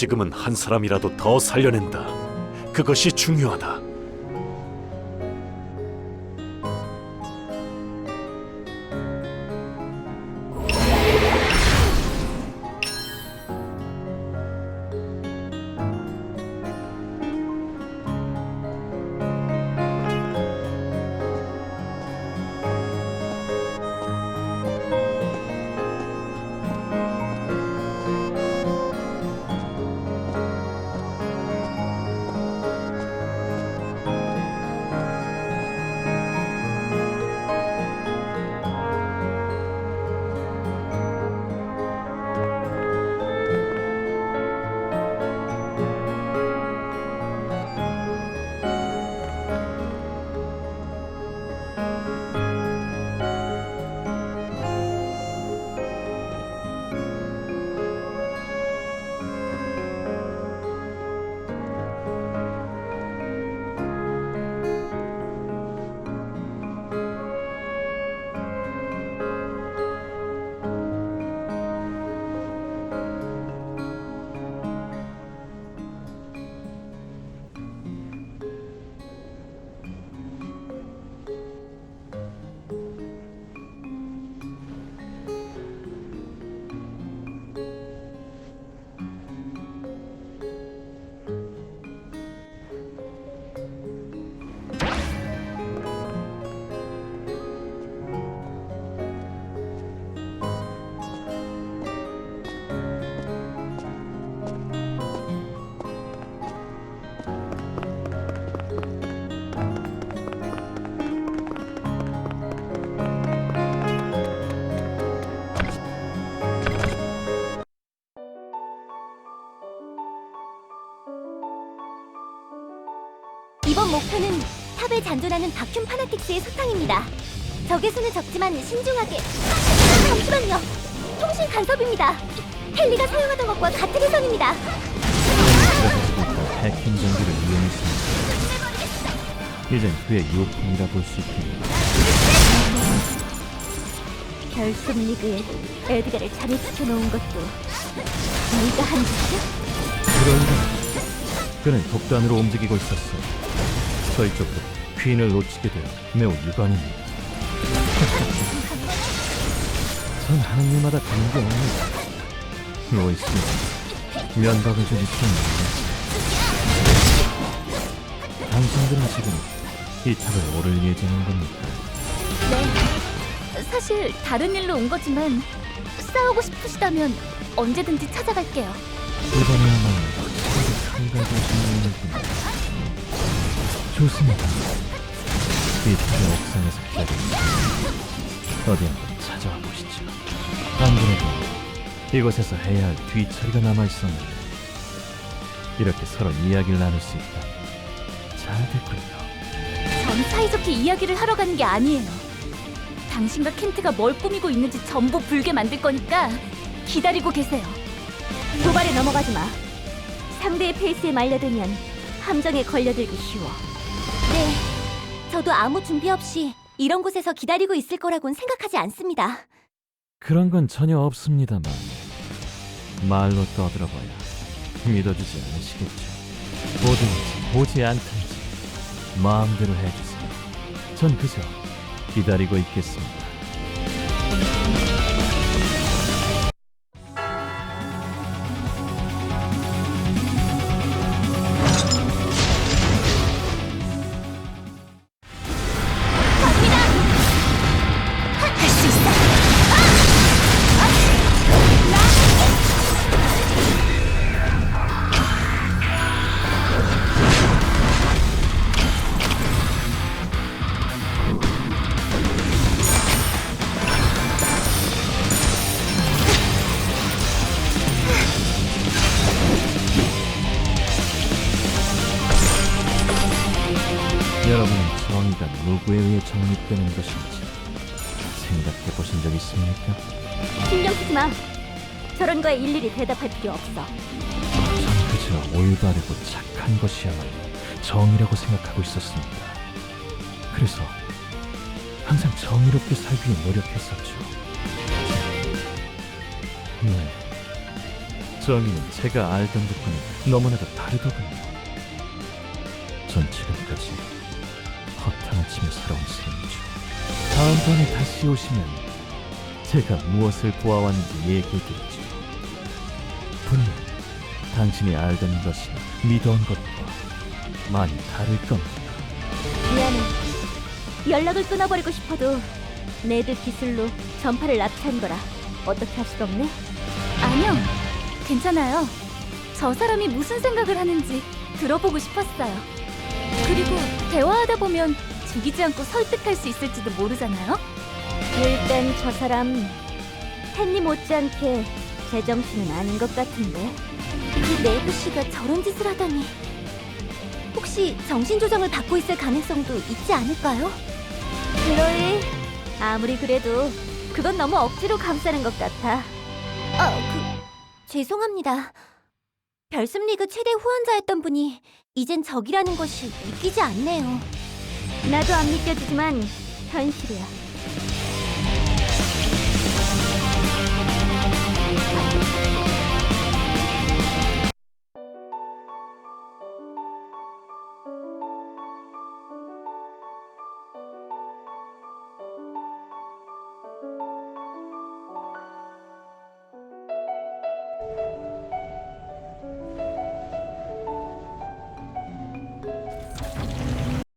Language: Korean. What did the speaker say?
지금은 한 사람이라도 더 살려낸다. 그것이 중요하다. 이번 목표는 탑을 잔존하는 바큐 파나틱스의 소탕입니다. 적의 수는 적지만 신중하게. 아, 잠시만요. 통신 간섭입니다. 헨리가 사용하던 것과 같은 해선입니다. 그렇지부터 해킹 장비를 이용했습니다. 이젠 그의 유품이라 볼 수 있습니다. 결승 리그에 에드가를 잠입시켜 놓은 것도 네가 한 짓이야? 그런가? 그는 독단으로 움직이고 있었어요. 쪽도 퀸을 놓치게 되어 매우 유감입니다. 전 하는 일마다 다른 게 없습니다. 로이스는 면박을 주기 때문에 당신들은 지금 이 탑을 오를 예정인 겁니까? 네. 사실 다른 일로 온 거지만 싸우고 싶으시다면 언제든지 찾아갈게요. 이번에야말로 확실하게 칼갈가시는군요. 좋습니다. 이 탑의 옥상에서 기다립니다. 어디 한번 찾아와 보시죠. 안 그래도 이곳에서 해야 할 뒤처리가 남아 있었는데 이렇게 서로 이야기를 나눌 수 있다. 잘 됐군요. 전 사이좋게 이야기를 하러 가는 게 아니에요. 당신과 켄트가 뭘 꾸미고 있는지 전부 불게 만들 거니까 기다리고 계세요. 도발에 넘어가지 마. 상대의 페이스에 말려들면 함정에 걸려들기 쉬워. 네, 저도 아무 준비 없이 이런 곳에서 기다리고 있을 거라고는 생각하지 않습니다. 그런 건 전혀 없습니다만 말로 떠들어봐야 믿어주지 않으시겠죠. 뭐든지 보지 않든지 마음대로 해주세요. 전 그저 기다리고 있겠습니다. 여러분은 정의가 누구에 의해 정립되는 것인지 생각해 보신 적 있습니까? 신경 쓰지 마. 저런 거에 일일이 대답할 필요 없어. 전 그저 올바르고 착한 것이야말로 정의라고 생각하고 있었습니다. 그래서 항상 정의롭게 살기 위해 노력했었죠. 네, 정의는 제가 알던 것과는 너무나도 다르더군요. 전 지금까지 살아온 셈이죠. 다음번에 다시 오시면 제가 무엇을 보아왔는지 얘기해드리죠. 분명 당신이 알던 것이 믿어온 것과 많이 다를 겁니다. 미안해. 연락을 끊어버리고 싶어도 내들 기술로 전파를 납치한 거라 어떻게 할 수가 없네. 아니요, 괜찮아요. 저 사람이 무슨 생각을 하는지 들어보고 싶었어요. 그리고 대화하다 보면 죽이지 않고 설득할 수 있을지도 모르잖아요. 일단 저 사람 햇님 못지않게 제정신은 아닌 것 같은데. 그 네브 씨가 저런 짓을 하다니. 혹시 정신 조정을 받고 있을 가능성도 있지 않을까요? 클로이, 아무리 그래도 그건 너무 억지로 감싸는 것 같아. 아, 그, 죄송합니다. 별슴리그 최대 후원자였던 분이 이젠 적이라는 것이 믿기지 않네요. 나도 안 믿겨지지만 현실이야.